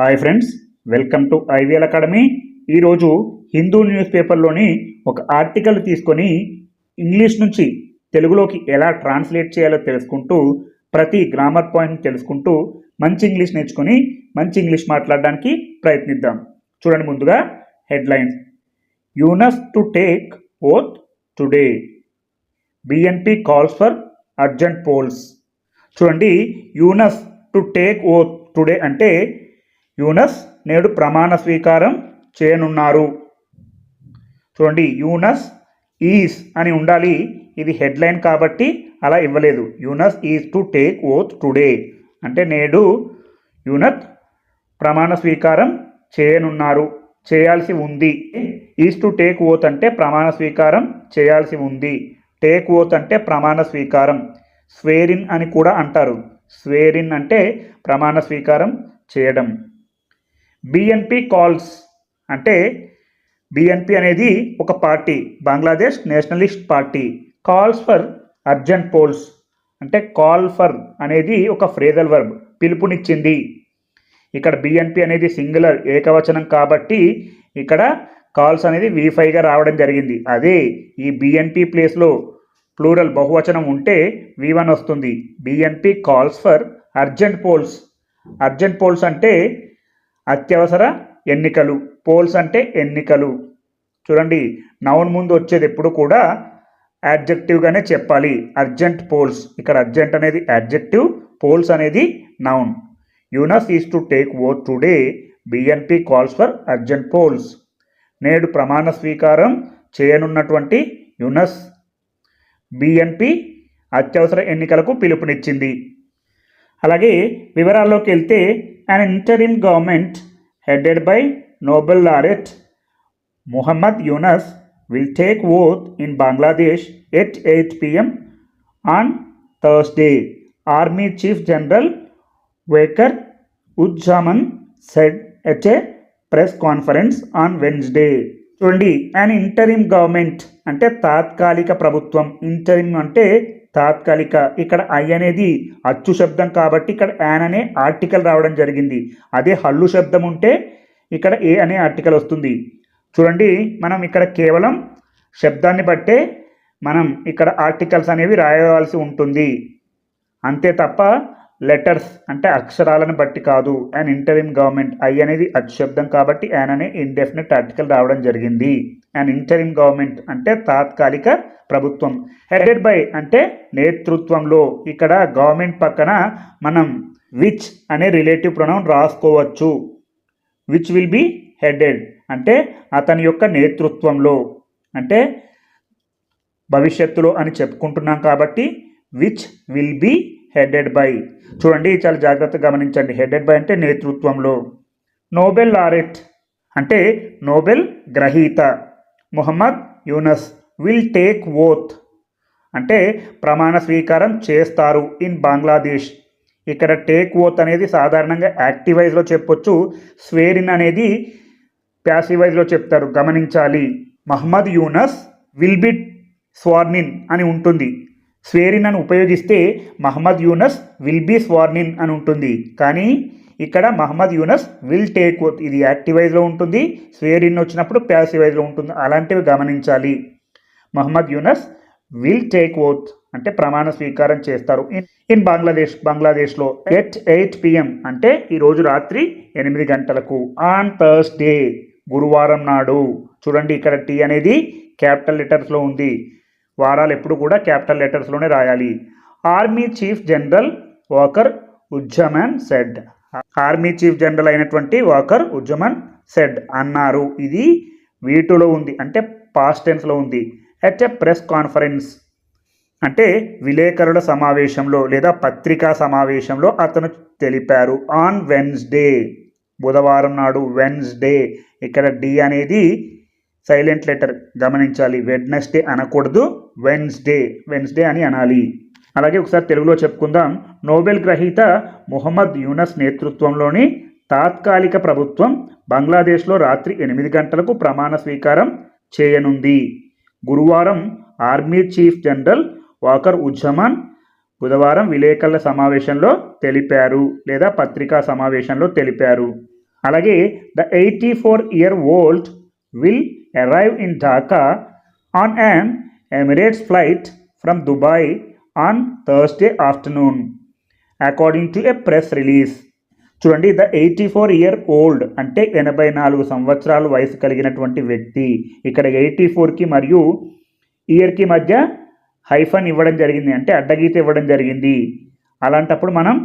Hi friends welcome to IVL academy. ఈరోజు Hindu news పేపర్లోని ఒక article తీసుకొని ఇంగ్లీష్ నుంచి తెలుగులోకి ఎలా ట్రాన్స్లేట్ చేయాలో తెలుసుకుంటూ ప్రతి గ్రామర్ పాయింట్ తెలుసుకుంటూ మంచి ఇంగ్లీష్ నేర్చుకొని మంచి ఇంగ్లీష్ మాట్లాడడానికి ప్రయత్నిద్దాం. చూడండి ముందుగా headlines. Yunus to take oath today. BNP calls for urgent polls. చూడండి Yunus to take oath today అంటే యూనస్ నేడు ప్రమాణ స్వీకారం చేయనున్నారు. చూడండి యూనస్ ఈస్ అని ఉండాలి. ఇది హెడ్లైన్ కాబట్టి అలా ఇవ్వలేదు. Yunus is to take oath today. అంటే నేడు యూనత్ ప్రమాణ స్వీకారం చేయనున్నారు. చేయాల్సి ఉంది. ఈజ్ టు టేక్ ఓత్ అంటే ప్రమాణ స్వీకారం చేయాల్సి ఉంది. టేక్ ఓత్ అంటే ప్రమాణ స్వీకారం. స్వేరిన్ అని కూడా అంటారు. స్వేరిన్ అంటే ప్రమాణ స్వీకారం చేయడం. బిఎన్పి కాల్స్ అంటే బిఎన్పి అనేది ఒక party Bangladesh nationalist party calls for urgent polls అంటే కాల్ ఫర్ అనేది ఒక ఫ్రేజల్ వర్బ్ పిలుపునిచ్చింది. ఇక్కడ బిఎన్పి అనేది సింగులర్ ఏకవచనం కాబట్టి ఇక్కడ కాల్స్ అనేది వి ఫైవ్గా రావడం జరిగింది. అదే ఈ బిఎన్పి ప్లేస్లో ప్లూరల్ బహువచనం ఉంటే వి వన్ వస్తుంది. BNP calls for urgent polls urgent polls అంటే అత్యవసర ఎన్నికలు. పోల్స్ అంటే ఎన్నికలు. చూడండి నౌన్ ముందు వచ్చేది ఎప్పుడు కూడా యాడ్జెక్టివ్గానే చెప్పాలి. Urgent polls. ఇక్కడ అర్జెంట్ అనేది యాడ్జెక్టివ్ పోల్స్ అనేది noun. Yunus is to take oath today BNP calls for urgent polls. నేడు ప్రమాణ స్వీకారం చేయనున్నటువంటి యునస్ బిఎన్పి అత్యవసర ఎన్నికలకు పిలుపునిచ్చింది. అలాగే వివరాల్లోకి వెళ్తే an interim government headed by Nobel laureate Muhammad Yunus will take oath in Bangladesh at 8 pm on Thursday. Army Chief General Wakar Ujjaman said at a press conference on Wednesday. చూడండి and interim government అంటే తాత్కాలిక ప్రభుత్వం interim అంటే తాత్కాలిక ఇక్కడ I అనేది అచ్చు శబ్దం కాబట్టి ఇక్కడ యాన్ అనే ఆర్టికల్ రావడం జరిగింది. అదే హల్లు శబ్దం ఉంటే ఇక్కడ ఏ అనే ఆర్టికల్ వస్తుంది. చూడండి మనం ఇక్కడ కేవలం శబ్దాన్ని బట్టే మనం ఇక్కడ ఆర్టికల్స్ అనేవి రాయవలసి ఉంటుంది. అంతే తప్ప లెటర్స్ అంటే అక్షరాలను బట్టి కాదు. అండ్ ఇంటరిమ్ గవర్నమెంట్ ఐ అనేది అక్షబ్దం కాబట్టి యాన్ అనే ఇండెఫినెట్ ఆర్టికల్ రావడం జరిగింది. అండ్ ఇంటరిమ్ గవర్నమెంట్ అంటే తాత్కాలిక ప్రభుత్వం. హెడెడ్ బై అంటే నేతృత్వంలో. ఇక్కడ గవర్నమెంట్ పక్కన మనం విచ్ అనే రిలేటివ్ ప్రొనౌన్ రాసుకోవచ్చు. విచ్ విల్ బి హెడెడ్ అంటే అతని యొక్క నేతృత్వంలో. అంటే భవిష్యత్తులో అని చెప్పుకుంటున్నాం కాబట్టి which will be headed by. చూడండి చాలా జాగ్రత్తగా గమనించండి. హెడెడ్ బై అంటే నేతృత్వంలో. నోబెల్ లారెట్ అంటే నోబెల్ గ్రహీత. Mohammad Yunus will take oath అంటే ప్రమాణ స్వీకారం చేస్తారు ఇన్ బంగ్లాదేశ్. ఇక్కడ టేక్ ఓత్ అనేది సాధారణంగా యాక్టివైజ్లో చెప్పొచ్చు. స్వేరిన్ అనేది ప్యాసివైజ్లో చెప్తారు. గమనించాలి. Mohammad Yunus will be sworn in అని ఉంటుంది. స్వేరిన్ అని ఉపయోగిస్తే Mohammad Yunus will be sworn in అని ఉంటుంది. కానీ ఇక్కడ Mohammad Yunus will take oath ఇది యాక్టివైజ్లో ఉంటుంది స్వేరిన్ వచ్చినప్పుడు ప్యాసివైజ్లో ఉంటుంది. అలాంటివి గమనించాలి. Mohammad Yunus will take oath అంటే ప్రమాణ స్వీకారం చేస్తారు. ఇన్ ఇన్ బంగ్లాదేశ్ బంగ్లాదేశ్లో ఎట్ ఎయిట్ పిఎం అంటే ఈరోజు రాత్రి ఎనిమిది గంటలకు. ఆన్ థర్స్డే గురువారం నాడు. చూడండి ఇక్కడ టీ అనేది క్యాపిటల్ లెటర్స్లో ఉంది. వారాలు ఎప్పుడు కూడా క్యాపిటల్ లెటర్స్లోనే రాయాలి. Army chief general Waker Uzzaman said. Army chief general అయినటువంటి వాకర్ ఉజ్జమన్ సెడ్ అన్నారు. ఇది వీటిలో ఉంది అంటే పాస్ట్ టెన్స్లో ఉంది. ఎట్ ఎ ప్రెస్ కాన్ఫరెన్స్ అంటే విలేకరుల సమావేశంలో లేదా పత్రికా సమావేశంలో అతను తెలిపారు. ఆన్ వెన్స్డే బుధవారం నాడు వెన్స్డే ఇక్కడ డి అనేది సైలెంట్ లెటర్ గమనించాలి. వెడ్నెస్డే అనకూడదు. వెన్స్డే వెన్స్డే అని అనాలి. అలాగే ఒకసారి తెలుగులో చెప్పుకుందాం. నోబెల్ గ్రహీత మొహమ్మద్ యూనస్ నేతృత్వంలోని తాత్కాలిక ప్రభుత్వం బంగ్లాదేశ్లో రాత్రి ఎనిమిది గంటలకు ప్రమాణ స్వీకారం చేయనుంది. గురువారం army chief general Waker Uzzaman బుధవారం విలేకరుల సమావేశంలో తెలిపారు లేదా పత్రికా సమావేశంలో తెలిపారు. అలాగే the eighty four year old will arrive in Dhaka on and Emirates flight from Dubai on Thursday afternoon according to a press release చూడండి the eighty four year old అంటే ఎనభై నాలుగు సంవత్సరాల వయసు కలిగినటువంటి వ్యక్తి. ఇక్కడ ఎయిటీ ఫోర్కి మరియు ఇయర్కి మధ్య హైఫన్ ఇవ్వడం జరిగింది అంటే అడ్డగీత ఇవ్వడం జరిగింది. అలాంటప్పుడు మనం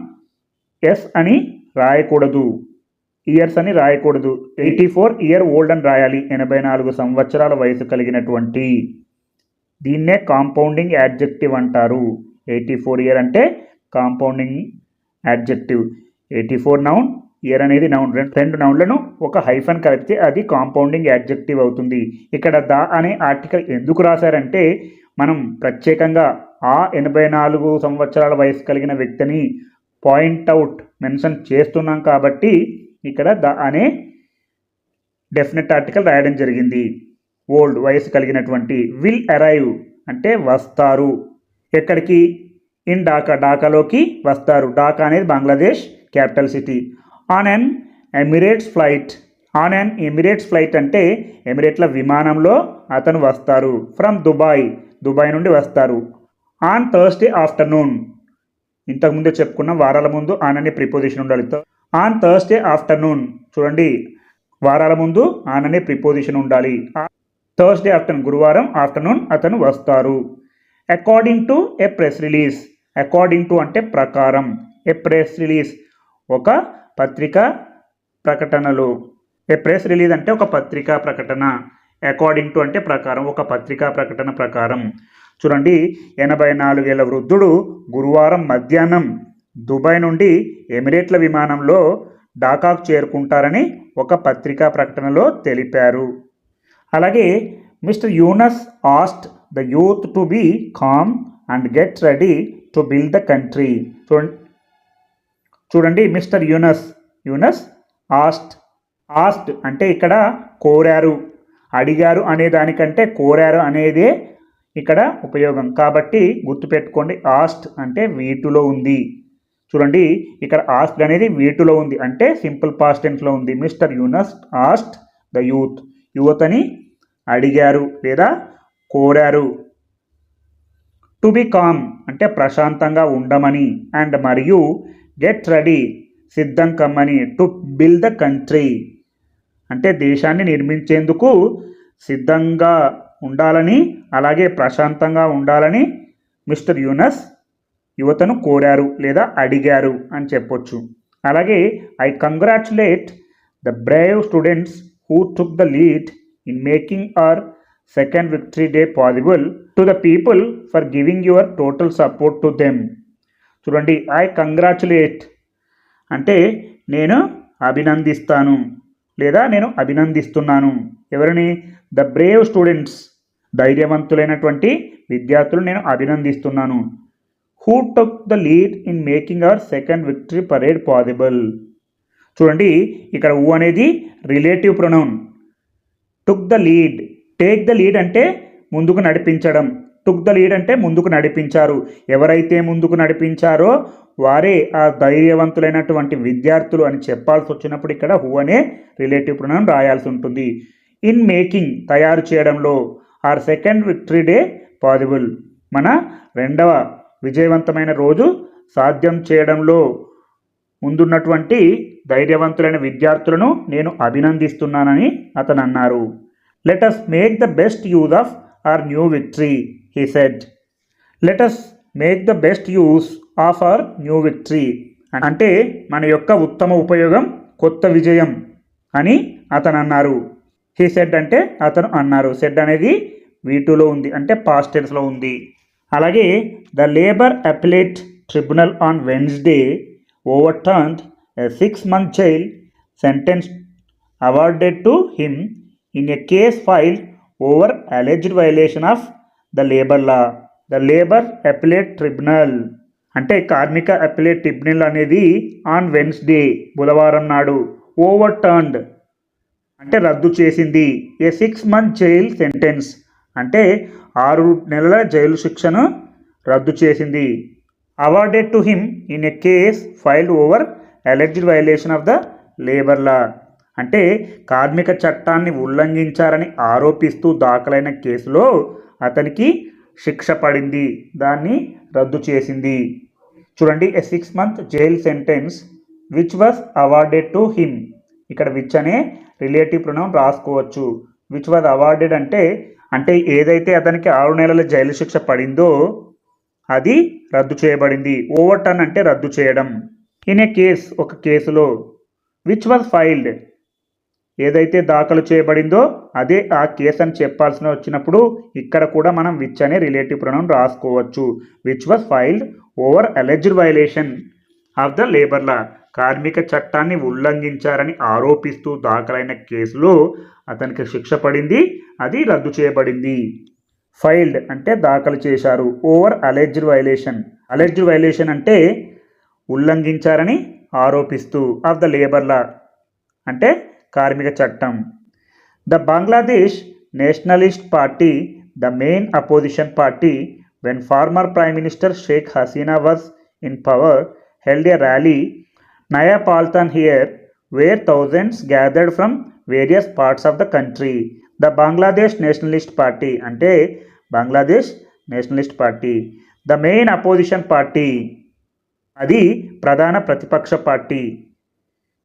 ఎస్ అని రాయకూడదు. ఇయర్స్ అని రాయకూడదు. ఎయిటీ ఫోర్ ఇయర్ ఓల్డ్ అని రాయాలి. ఎనభై నాలుగు సంవత్సరాల వయసు కలిగినటువంటి దీన్నే కాంపౌండింగ్ యాడ్జెక్టివ్ అంటారు. ఎయిటీ ఫోర్ ఇయర్ అంటే compounding adjective. Eighty four noun year అనేది నౌన్. రెండు రెండు నౌన్లను ఒక హైఫన్ కలిపితే అది కాంపౌండింగ్ యాడ్జెక్టివ్ అవుతుంది. ఇక్కడ ద అనే ఆర్టికల్ ఎందుకు రాశారంటే మనం ప్రత్యేకంగా ఆ ఎనభై నాలుగు సంవత్సరాల వయసు కలిగిన వ్యక్తిని పాయింట్అవుట్ మెన్షన్ చేస్తున్నాం కాబట్టి ఇక్కడ ద అనే డెఫినెట్ ఆర్టికల్ రాయడం జరిగింది. ఓల్డ్ వయసు కలిగినటువంటి విల్ అరైవ్ అంటే వస్తారు. ఎక్కడికి? ఇన్ ఢాకా ఢాకాలోకి వస్తారు. ఢాకా అనేది Bangladesh capital city. On an Emirates flight. On an Emirates flight అంటే ఎమిరేట్ల విమానంలో అతను వస్తారు. From Dubai. దుబాయ్ నుండి వస్తారు. On Thursday afternoon. ఇంతకుముందే చెప్పుకున్న వారాల ముందు ఆన్ అనే ప్రిపోజిషన్ ఉండాలి. On Thursday afternoon. చూడండి. వారాల ముందు ఆన్ అనే ప్రిపోజిషన్ ఉండాలి. థర్స్డే ఆఫ్టర్నూన్ గురువారం ఆఫ్టర్నూన్ అతను వస్తారు. According to a press release according to అంటే ప్రకారం ఏ ప్రెస్ రిలీజ్ ఒక పత్రిక ప్రకటనలో. ఏ ప్రెస్ రిలీజ్ అంటే ఒక పత్రికా ప్రకటన. అకార్డింగ్ టు అంటే ప్రకారం ఒక పత్రికా ప్రకటన ప్రకారం. చూడండి ఎనభై నాలుగేళ్ళ వృద్ధుడు గురువారం మధ్యాహ్నం దుబాయ్ నుండి ఎమిరేట్ల విమానంలో ఢాకాకు చేరుకుంటారని ఒక పత్రికా ప్రకటనలో తెలిపారు. అలాగే mister Yunus asked the youth to be calm and get ready to build the country. చూడండి చూడండి mister Yunus Yunus asked asked అంటే ఇక్కడ కోరారు. అడిగారు అనే దానికంటే కోరారు అనేదే ఇక్కడ ఉపయోగం. కాబట్టి గుర్తుపెట్టుకోండి ఆస్ట్ అంటే వీటిలో ఉంది. చూడండి ఇక్కడ ఆస్ట్ అనేది వీటిలో ఉంది అంటే సింపుల్ పాస్ట్ టెన్స్లో ఉంది. Mister Yunus asked the youth. యువతని అడిగారు లేదా కోరారు. టు బి కామ్ అంటే ప్రశాంతంగా ఉండమని అండ్ మరియు గెట్ రెడీ సిద్ధం కమ్మని టు బిల్డ్ ద కంట్రీ అంటే దేశాన్ని నిర్మించేందుకు సిద్ధంగా ఉండాలని అలాగే ప్రశాంతంగా ఉండాలని మిస్టర్ యూనస్ యువతను కోరారు లేదా అడిగారు అని చెప్పొచ్చు. అలాగే I congratulate the brave students who took the lead in making our second victory day possible to the people for giving your total support to them చూడండి ఐ కంగ్రాచులేట్ అంటే నేను అభినందిస్తాను లేదా నేను అభినందిస్తున్నాను. ఎవరిని? ద బ్రేవ్ స్టూడెంట్స్ ధైర్యవంతులైనటువంటి విద్యార్థులు నేను అభినందిస్తున్నాను. Who took the lead in making our second victory parade possible చూడండి ఇక్కడ ఊ అనేది relative pronoun took the lead take the lead అంటే ముందుకు నడిపించడం. టుక్ ద లీడ్ అంటే ముందుకు నడిపించారు. ఎవరైతే ముందుకు నడిపించారో వారే ఆ ధైర్యవంతులైనటువంటి విద్యార్థులు అని చెప్పాల్సి వచ్చినప్పుడు ఇక్కడ హూ అనే రిలేటివ్ ప్రణం రాయాల్సి ఉంటుంది. ఇన్ మేకింగ్ తయారు చేయడంలో our second victory day possible మన రెండవ విజయవంతమైన రోజు సాధ్యం చేయడంలో ముందున్నటువంటి ధైర్యవంతులైన విద్యార్థులను నేను అభినందిస్తున్నానని అతను అన్నారు let us make the best use of our new victory he said let us make the best use of our new victory అంటే మన యొక్క ఉత్తమ ఉపయోగం కొత్త విజయం అని అతను అన్నారు హీ సెడ్ అంటే అతను అన్నారు. సెడ్ అనేది వీటులో ఉంది అంటే పాస్టెన్స్లో ఉంది. అలాగే the labour appellate tribunal on Wednesday overturn six month jail sentence awarded to him in a case filed over alleged violation of the labor law. The labor appellate tribunal అంటే కార్మిక అప్లేట్ ట్రిబ్యునల్ అనేది on Wednesday బుధవారం నాడు overturned అంటే రద్దు చేసింది. A six month jail sentence అంటే ఆరు నెలల జైలు శిక్షను రద్దు చేసింది. Awarded to him in a case filed over alleged violation of the labour law అంటే కార్మిక చట్టాన్ని ఉల్లంఘించారని ఆరోపిస్తూ దాఖలైన కేసులో అతనికి శిక్ష పడింది. దాన్ని రద్దు చేసింది. చూడండి a six month jail sentence which was awarded to him ఇక్కడ విచ్ అనే రిలేటివ్ ప్రణం రాసుకోవచ్చు. విచ్ వాజ్ అవార్డెడ్ అంటే అంటే ఏదైతే అతనికి ఆరు నెలల జైలు శిక్ష పడిందో అది రద్దు చేయబడింది. ఓవర్ టర్న్ అంటే రద్దు చేయడం. ఇన్ ఏ కేస్ ఒక కేసులో విచ్ వాజ్ ఫైల్డ్ ఏదైతే దాఖలు చేయబడిందో అదే ఆ కేసు అని చెప్పాల్సిన వచ్చినప్పుడు ఇక్కడ కూడా మనం విచ్ అనే రిలేటివ్ ప్రొనౌన్ రాసుకోవచ్చు which was filed over alleged violation of the labour law కార్మిక చట్టాన్ని ఉల్లంఘించారని ఆరోపిస్తూ దాఖలైన కేసులో అతనికి శిక్ష పడింది అది రద్దు చేయబడింది. ఫైల్డ్ అంటే దాఖలు చేశారు over alleged violation alleged violation అంటే ఉల్లంఘించారని ఆరోపిస్తూ ఆఫ్ ద లేబర్ లా అంటే కార్మిక చట్టం. The Bangladesh nationalist party the main opposition party when former prime minister Sheikh Hasina was in power held a rally Naya Paltan here where thousands gathered from various parts of the country. The Bangladesh nationalist party అంటే Bangladesh nationalist party. The main opposition party. అది ప్రధాన ప్రతిపక్ష party.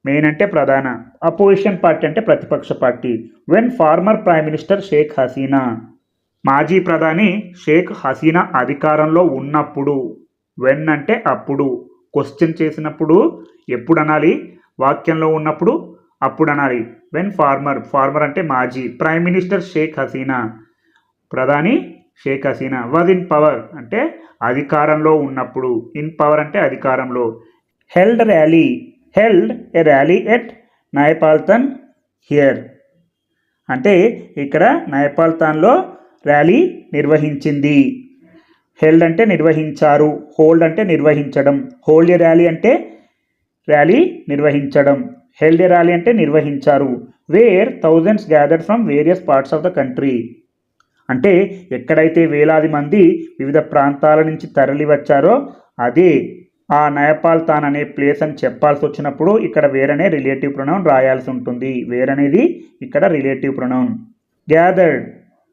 Main అంటే ప్రధాన. Opposition party అంటే ప్రతిపక్ష party when former prime minister Sheikh Hasina మాజీ ప్రధాని షేక్ హసీనా అధికారంలో ఉన్నప్పుడు వెన్ అంటే అప్పుడు క్వశ్చన్ చేసినప్పుడు ఎప్పుడు అనాలి? వాక్యంలో ఉన్నప్పుడు అప్పుడు అనాలి. వెన్ ఫార్మర్ ఫార్మర్ అంటే మాజీ ప్రైమ్ మినిస్టర్ షేక్ హసీనా ప్రధాని Sheikh Hasina was in power అంటే అధికారంలో ఉన్నప్పుడు. ఇన్ పవర్ అంటే అధికారంలో. Held rally held a rally at Nayapaltan here అంటే ఇక్కడ నయపాల్తాన్లో ర్యాలీ నిర్వహించింది. హెల్డ్ అంటే నిర్వహించారు. హోల్డ్ అంటే నిర్వహించడం. హోల్డ్ ఎ ర్యాలీ అంటే ర్యాలీ నిర్వహించడం. హెల్డ్ ఎ ర్యాలీ అంటే నిర్వహించారు. Where thousands gathered from various parts of the country అంటే ఎక్కడైతే వేలాది మంది వివిధ ప్రాంతాల నుంచి తరలి వచ్చారో అదే ఆ నయపాల్ తాన్ అనే ప్లేస్ అని చెప్పాల్సి వచ్చినప్పుడు ఇక్కడ వేరనే రిలేటివ్ ప్రొనౌన్ రాయాల్సి ఉంటుంది. వేరనేది ఇక్కడ రిలేటివ్ ప్రొనౌన్. గ్యాదర్డ్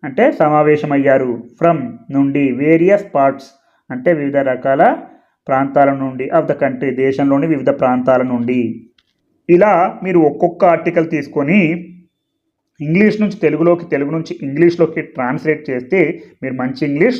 అంటే సమావేశమయ్యారు. ఫ్రమ్ నుండి వేరియస్ పార్ట్స్ అంటే వివిధ రకాల ప్రాంతాల నుండి ఆఫ్ ద కంట్రీ దేశంలోని వివిధ ప్రాంతాల నుండి. ఇలా మీరు ఒక్కొక్క ఆర్టికల్ తీసుకొని ఇంగ్లీష్ నుంచి తెలుగులోకి తెలుగు నుంచి ఇంగ్లీష్లోకి ట్రాన్స్లేట్ చేస్తే మీరు మంచి ఇంగ్లీష్